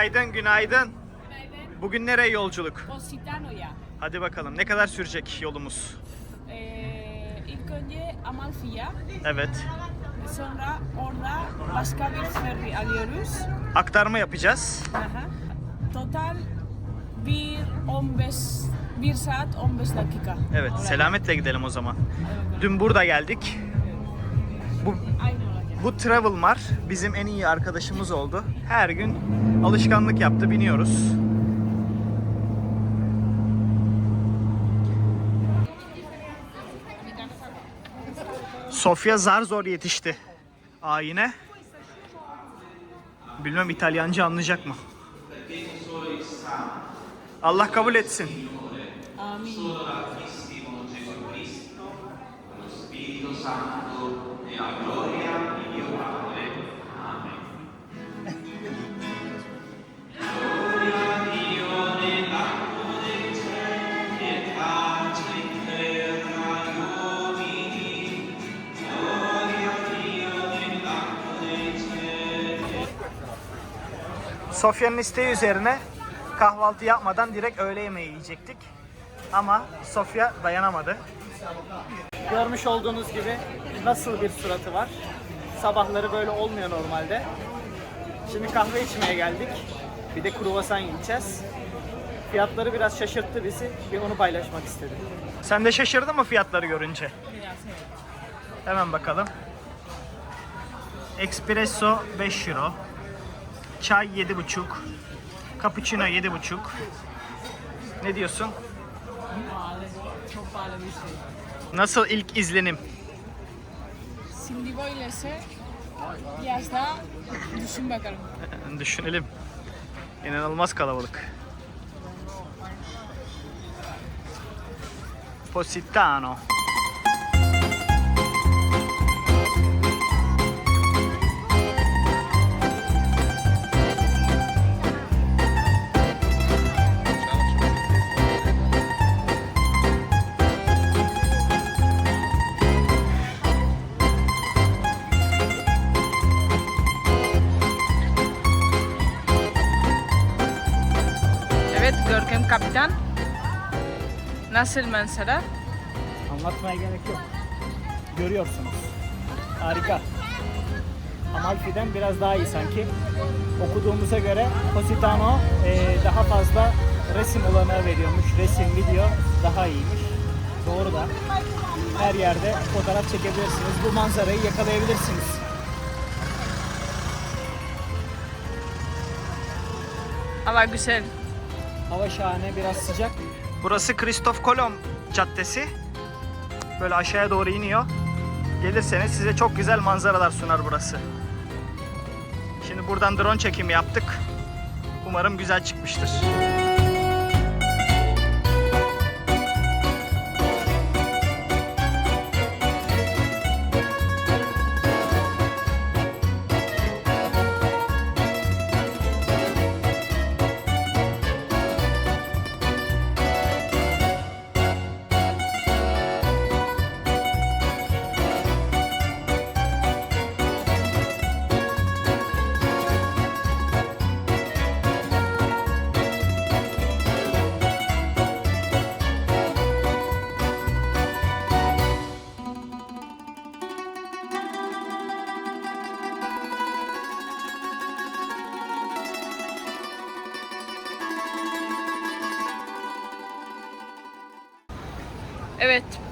Günaydın, günaydın. Bugün nereye yolculuk? Positano'ya. Hadi bakalım. Ne kadar sürecek yolumuz? Ee, ilk önce Amalfi'ye, Evet. sonra orada başka bir ferry alıyoruz. Aktarma yapacağız. Aha. Total 1 15 1 saat 15 dakika. Evet, Oraya. selametle gidelim o zaman. Dün burada geldik. Bu Aynı bu Travelmar bizim en iyi arkadaşımız oldu. Her gün alışkanlık yaptı, biniyoruz. Sofya zar zor yetişti. Ayine. Bilmem İtalyanca anlayacak mı? Allah kabul etsin. Amin. Sofya'nın isteği üzerine kahvaltı yapmadan direkt öğle yemeği yiyecektik. Ama Sofya dayanamadı. Görmüş olduğunuz gibi nasıl bir suratı var. Sabahları böyle olmuyor normalde. Şimdi kahve içmeye geldik. Bir de kruvasan yiyeceğiz. Fiyatları biraz şaşırttı bizi. Bir onu paylaşmak istedim. Sen de şaşırdın mı fiyatları görünce? Biraz evet. Hemen bakalım. Espresso 5 euro. Çay 7,5. Cappuccino 7,5. Ne diyorsun? Çok pahalı bir şey. Nasıl ilk izlenim? Şimdi böylese biraz daha düşün bakalım. Düşünelim. İnanılmaz kalabalık. Positano. Kapitan. Nasıl manzara? Anlatmaya gerek yok. Görüyorsunuz. Harika. Amalfi'den biraz daha iyi sanki. Okuduğumuza göre Positano eee, daha fazla resim olanağı veriyormuş. Resim, video daha iyiymiş. Doğru da. Her yerde fotoğraf çekebilirsiniz. Bu manzarayı yakalayabilirsiniz. Hava güzel. Hava şahane, biraz sıcak. Burası Kristof Kolomb Caddesi. Böyle aşağıya doğru iniyor. Gelirseniz size çok güzel manzaralar sunar burası. Şimdi buradan drone çekimi yaptık. Umarım güzel çıkmıştır.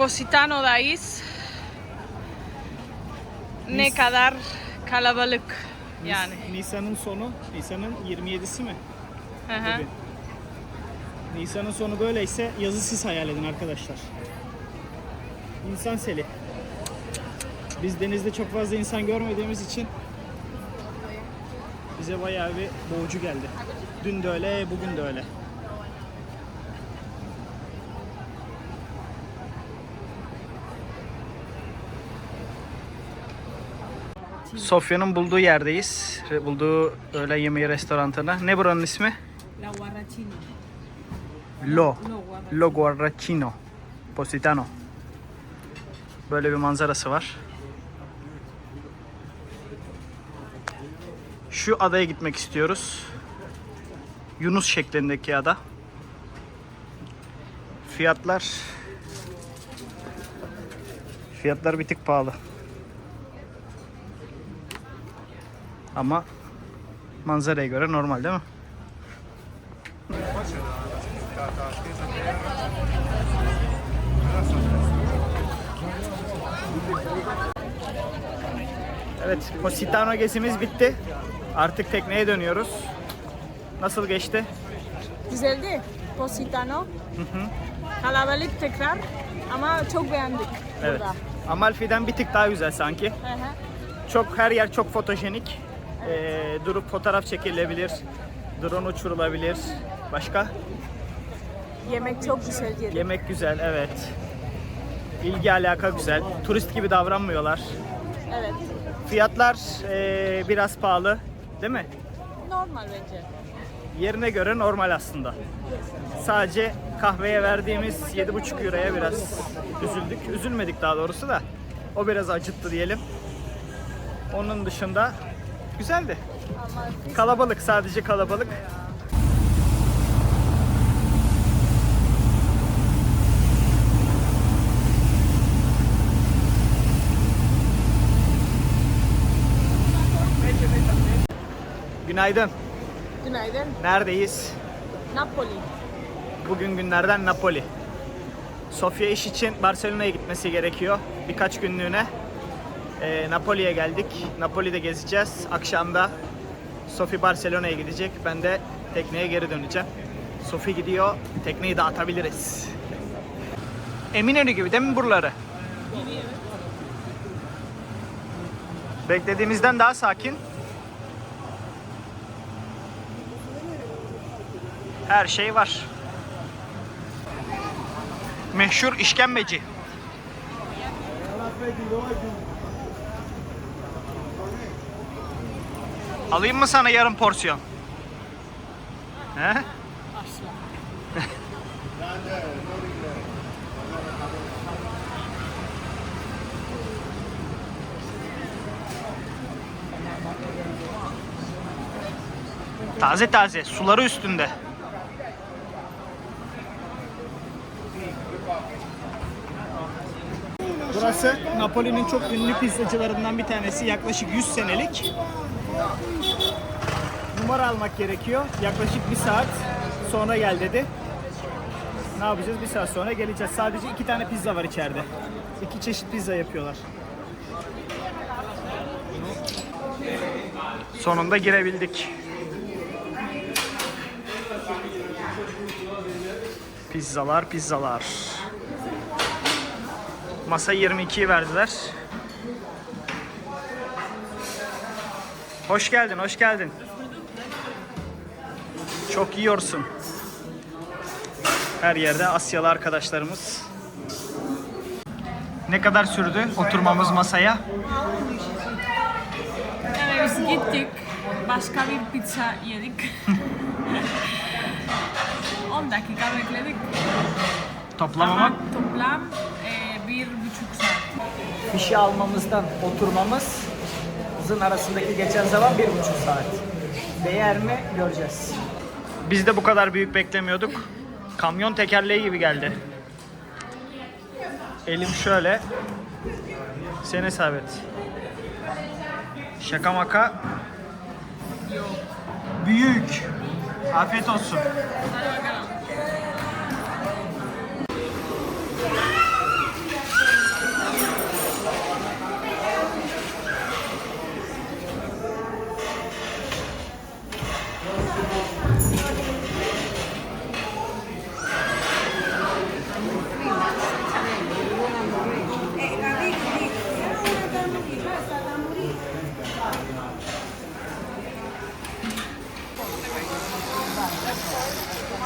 Evet, Positano'dayız. Ne Biz- kadar kalabalık yani. Nisan'ın sonu, Nisan'ın 27'si mi? Hı. Nisan'ın sonu böyleyse yazı siz hayal edin arkadaşlar. İnsan seli. Biz denizde çok fazla insan görmediğimiz için bize bayağı bir boğucu geldi. Dün de öyle, bugün de öyle. Sofya'nın bulduğu yerdeyiz. Bulduğu öğle yemeği restoranına. Ne buranın ismi? La Guarrachina. Lo. Lo Guarrachino. Positano. Böyle bir manzarası var. Şu adaya gitmek istiyoruz. Yunus şeklindeki ada. Fiyatlar Fiyatlar bir tık pahalı. Ama manzaraya göre normal değil mi? Evet, Positano gezimiz bitti. Artık tekneye dönüyoruz. Nasıl geçti? Güzeldi. Positano. Kalabalık tekrar ama çok beğendik Evet. burada. Amalfi'den bir tık daha güzel sanki. Hı hı. Çok her yer çok fotojenik. Ee, durup fotoğraf çekilebilir. Drone uçurulabilir. Başka? Yemek çok güzel yedik. Yemek güzel, evet. İlgi alaka güzel. Turist gibi davranmıyorlar. Evet. Fiyatlar ee, biraz pahalı, değil mi? Normal bence. Yerine göre normal aslında. Sadece kahveye verdiğimiz 7,5 euroya biraz üzüldük. Üzülmedik daha doğrusu da. O biraz acıttı diyelim. Onun dışında güzeldi. Ama Kalabalık, sadece kalabalık. Günaydın. günaydın. Neredeyiz? Napoli. Bugün günlerden Napoli. Sofya iş için Barcelona'ya gitmesi gerekiyor. Birkaç günlüğüne. Ee, Napoli'ye geldik. Napoli'de gezeceğiz. Akşamda Sofi Barcelona'ya gidecek. Ben de tekneye geri döneceğim. Sofi gidiyor. Tekneyi dağıtabiliriz. Eminönü gibi değil mi buraları? Beklediğimizden daha sakin. Her şey var. Meşhur işkembeci. Alayım mı sana yarım porsiyon? He? taze taze, suları üstünde. Burası Napoli'nin çok ünlü pizzacılarından bir tanesi. Yaklaşık 100 senelik. Numara almak gerekiyor. Yaklaşık bir saat sonra gel dedi. Ne yapacağız? Bir saat sonra geleceğiz. Sadece iki tane pizza var içeride. İki çeşit pizza yapıyorlar. Sonunda girebildik. Pizzalar, pizzalar. Masa 22'yi verdiler. Hoş geldin, hoş geldin. Çok yiyorsun. Her yerde Asyalı arkadaşlarımız. Ne kadar sürdü oturmamız masaya? Evet biz gittik. Başka bir pizza yedik. 10 dakika bekledik. Toplam Ama toplam e, bir buçuk saat. fişi almamızdan oturmamızın arasındaki geçen zaman bir buçuk saat. Değer mi göreceğiz. Biz de bu kadar büyük beklemiyorduk. Kamyon tekerleği gibi geldi. Elim şöyle. Sen hesap. Şaka maka. Büyük. Afiyet olsun.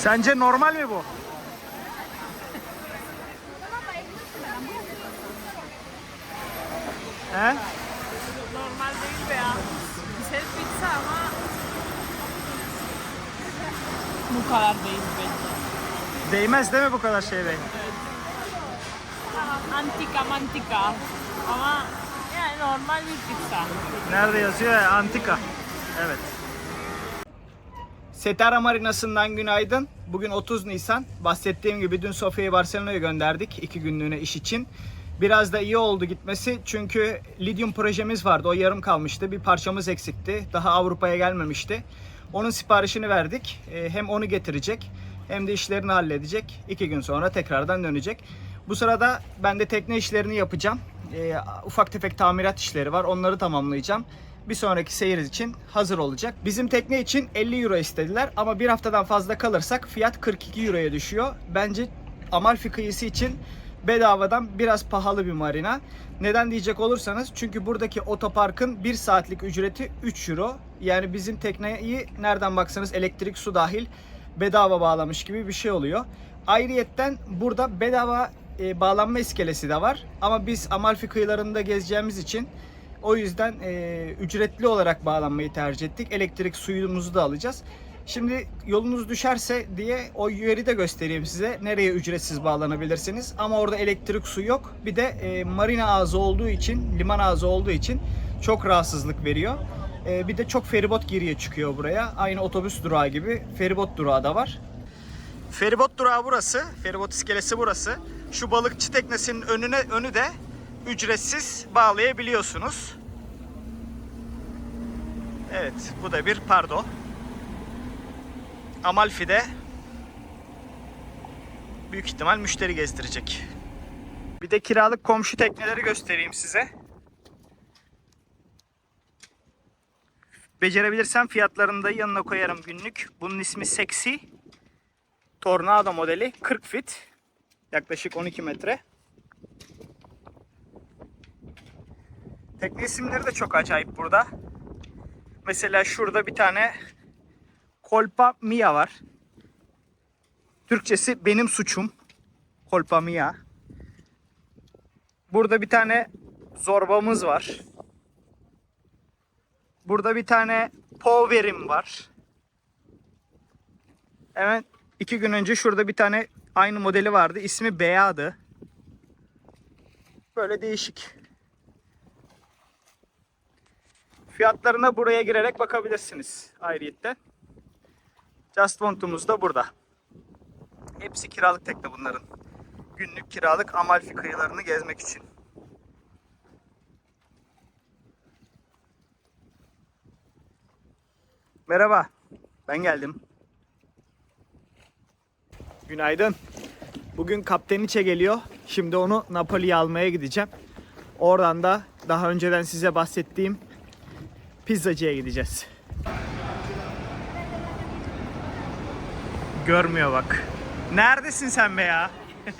Sence normal mi bu? He? Normal değil be ya. Güzel pizza ama bu kadar değil bence. Değmez değil mi bu kadar şey bey? Antika mantika. Ama yani normal bir pizza. Nerede yazıyor ya? Antika. Evet. Setara Marinası'ndan günaydın. Bugün 30 Nisan. Bahsettiğim gibi dün Sofya'yı Barcelona'ya gönderdik iki günlüğüne iş için. Biraz da iyi oldu gitmesi çünkü lityum projemiz vardı. O yarım kalmıştı. Bir parçamız eksikti. Daha Avrupa'ya gelmemişti. Onun siparişini verdik. Ee, Hem onu getirecek hem de işlerini halledecek. İki gün sonra tekrardan dönecek. Bu sırada ben de tekne işlerini yapacağım. Ee, Ufak tefek tamirat işleri var. Onları tamamlayacağım bir sonraki seyir için hazır olacak. Bizim tekne için 50 euro istediler ama bir haftadan fazla kalırsak fiyat 42 euroya düşüyor. Bence Amalfi kıyısı için bedavadan biraz pahalı bir marina. Neden diyecek olursanız çünkü buradaki otoparkın 1 saatlik ücreti 3 euro. Yani bizim tekneyi nereden baksanız elektrik su dahil bedava bağlamış gibi bir şey oluyor. Ayrıyetten burada bedava e, bağlanma iskelesi de var. Ama biz Amalfi kıyılarında gezeceğimiz için o yüzden e, ücretli olarak bağlanmayı tercih ettik. Elektrik suyumuzu da alacağız. Şimdi yolunuz düşerse diye o yeri de göstereyim size. Nereye ücretsiz bağlanabilirsiniz. Ama orada elektrik su yok. Bir de e, marina ağzı olduğu için, liman ağzı olduğu için çok rahatsızlık veriyor. E, bir de çok feribot giriye çıkıyor buraya. Aynı otobüs durağı gibi feribot durağı da var. Feribot durağı burası. Feribot iskelesi burası. Şu balıkçı teknesinin önüne önü de ücretsiz bağlayabiliyorsunuz. Evet, bu da bir pardo. Amalfi'de büyük ihtimal müşteri gezdirecek. Bir de kiralık komşu tekneleri göstereyim size. Becerebilirsem fiyatlarını da yanına koyarım günlük. Bunun ismi Sexy. Tornado modeli 40 fit. Yaklaşık 12 metre. Tekne isimleri de çok acayip burada. Mesela şurada bir tane Kolpa Mia var. Türkçesi benim suçum. Kolpa Mia. Burada bir tane zorbamız var. Burada bir tane Power'im var. Hemen iki gün önce şurada bir tane aynı modeli vardı. İsmi Bea'dı. Böyle değişik. Fiyatlarına buraya girerek bakabilirsiniz ayrıyetten. Just Want'umuz da burada. Hepsi kiralık tekne bunların. Günlük kiralık Amalfi kıyılarını gezmek için. Merhaba. Ben geldim. Günaydın. Bugün Kapteniçe geliyor. Şimdi onu Napoli'ye almaya gideceğim. Oradan da daha önceden size bahsettiğim pizzacıya gideceğiz. Görmüyor bak. Neredesin sen be ya?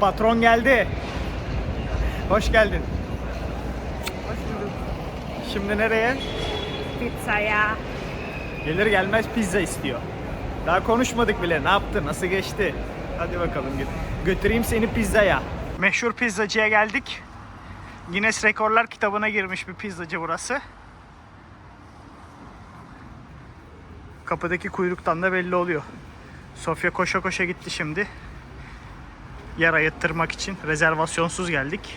Patron geldi. Hoş geldin. Şimdi nereye? Pizzaya. Gelir gelmez pizza istiyor. Daha konuşmadık bile. Ne yaptı? Nasıl geçti? Hadi bakalım git. Götüreyim seni pizzaya. Meşhur pizzacıya geldik. Guinness Rekorlar kitabına girmiş bir pizzacı burası. Kapıdaki kuyruktan da belli oluyor. Sofya koşa koşa gitti şimdi. Yer ayıttırmak için rezervasyonsuz geldik.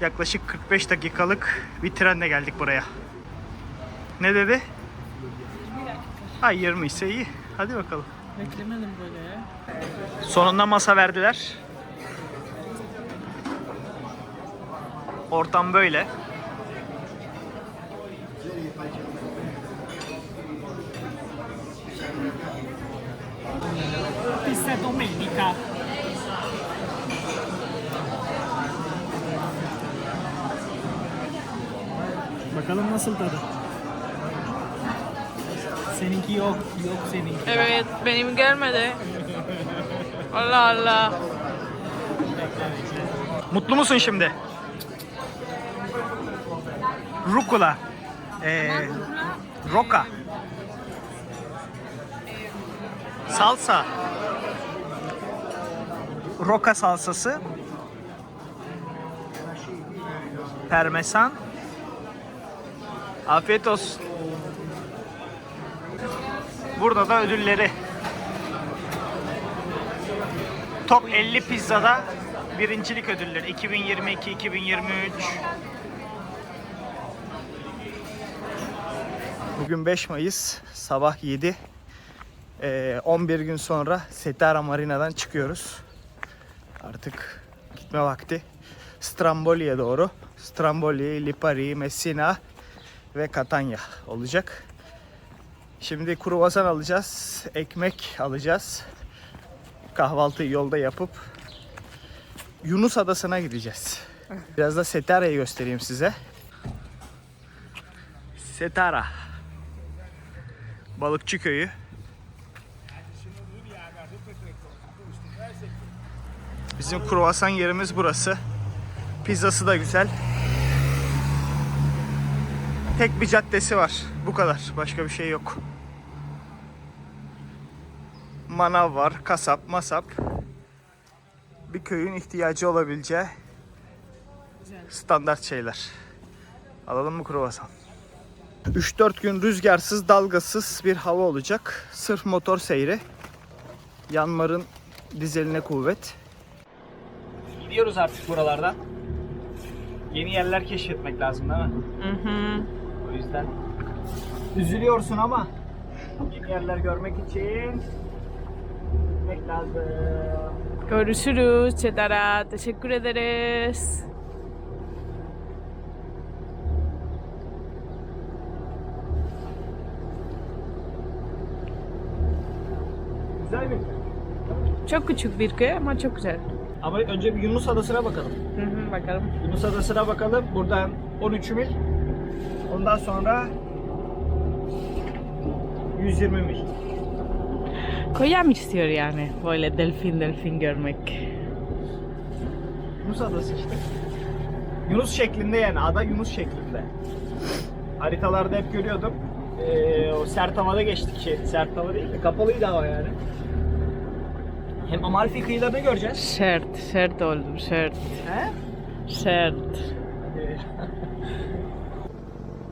Yaklaşık 45 dakikalık bir trenle geldik buraya. Ne dedi? Ha 20 ise iyi. Hadi bakalım. Beklemedim böyle ya. Sonunda masa verdiler. Ortam böyle. Pizza domenica. Bakalım nasıl tadı. Seninki yok, yok seninki. Evet, benim gelmedi. Allah Allah. Mutlu musun şimdi? Rukula. Ee, roka. Salsa. Roka salsası. Parmesan. Afiyet olsun. Burada da ödülleri. Top 50 pizzada birincilik ödülleri 2022 Bugün 5 Mayıs sabah 7. Ee, 11 gün sonra Setara Marina'dan çıkıyoruz. Artık gitme vakti. Stramboli'ye doğru. Stramboli, Lipari, Messina ve Catania olacak. Şimdi kruvasan alacağız, ekmek alacağız. Kahvaltıyı yolda yapıp Yunus Adası'na gideceğiz. Biraz da Setara'yı göstereyim size. Setara. Balıkçı köyü. Bizim kruvasan yerimiz burası. Pizzası da güzel. Tek bir caddesi var. Bu kadar. Başka bir şey yok. Manav var, kasap, masap. Bir köyün ihtiyacı olabileceği standart şeyler. Alalım mı kruvasan? 3-4 gün rüzgarsız, dalgasız bir hava olacak. Sırf motor seyri. Yanmarın dizeline kuvvet. Gidiyoruz artık buralardan. Yeni yerler keşfetmek lazım değil mi? Hı hı. O yüzden üzülüyorsun ama yeni yerler görmek için gitmek lazım. Görüşürüz Çetara. Teşekkür ederiz. Güzel bir Çok küçük bir köy ama çok güzel. Ama önce bir Yunus Adası'na bakalım. Hı hı, bakalım. Yunus Adası'na bakalım. Buradan 13 mil. Ondan sonra 120 mil. Kocam istiyor yani böyle delfin delfin görmek. Yunus Adası işte. Yunus şeklinde yani ada Yunus şeklinde. Haritalarda hep görüyordum. Ee, o sert havada geçtik şey. Sert hava değil de kapalıydı hava yani. Hem Amalfi kıyılarını göreceğiz. Sert, sert oldu, sert. He? Sert. Ee,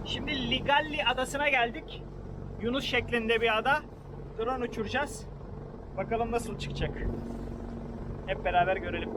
Şimdi Ligalli adasına geldik. Yunus şeklinde bir ada. Drone uçuracağız. Bakalım nasıl çıkacak. Hep beraber görelim.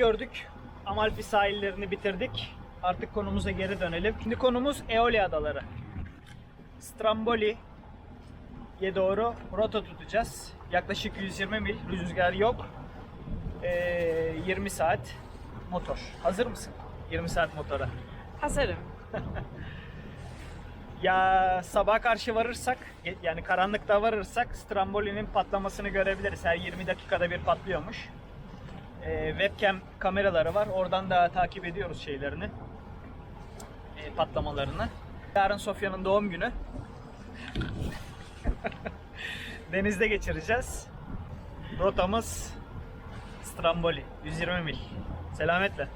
Gördük. Amalfi sahillerini bitirdik. Artık konumuza geri dönelim. Şimdi konumuz Eolia Adaları. Stramboli'ye doğru rota tutacağız. Yaklaşık 120 mil. Rüzgar yok. Ee, 20 saat motor. Hazır mısın? 20 saat motora. Hazırım. Ya sabaha karşı varırsak, yani karanlıkta varırsak Stramboli'nin patlamasını görebiliriz. Her 20 dakikada bir patlıyormuş. Ee, webcam kameraları var. Oradan da takip ediyoruz şeylerini. Ee, patlamalarını. Yarın Sofya'nın doğum günü. Denizde geçireceğiz. Rotamız Stramboli. 120 mil. Selametle.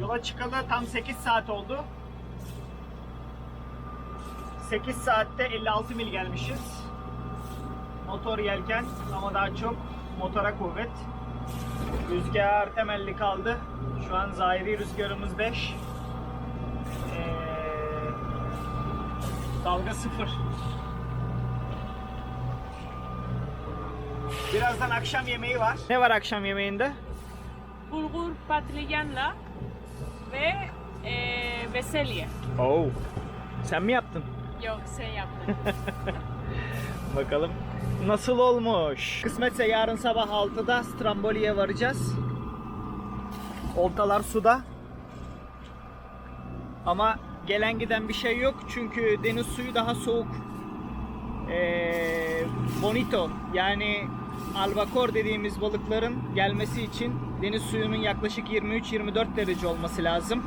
Yola çıkalı tam 8 saat oldu. 8 saatte 56 mil gelmişiz. Motor yelken ama daha çok motora kuvvet. Rüzgar temelli kaldı. Şu an zahiri rüzgarımız 5. Ee, dalga 0. Birazdan akşam yemeği var. Ne var akşam yemeğinde? Bulgur patlıcanla ve e, bezelye. Oo. Sen mi yaptın? Sen yaptın. Bakalım nasıl olmuş. Kısmetse yarın sabah 6'da Stramboli'ye varacağız. Oltalar suda. Ama gelen giden bir şey yok çünkü deniz suyu daha soğuk. Ee, bonito yani albakor dediğimiz balıkların gelmesi için deniz suyunun yaklaşık 23-24 derece olması lazım.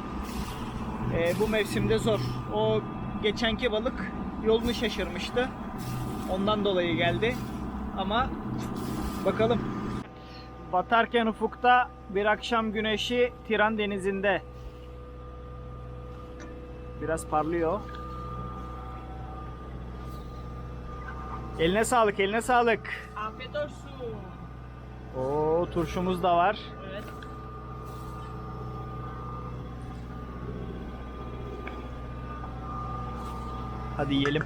Ee, bu mevsimde zor. O geçenki balık yolunu şaşırmıştı. Ondan dolayı geldi. Ama bakalım. Batarken ufukta bir akşam güneşi Tiran denizinde. Biraz parlıyor. Eline sağlık, eline sağlık. Afiyet olsun. Oo, turşumuz da var. Evet. Hadi yiyelim.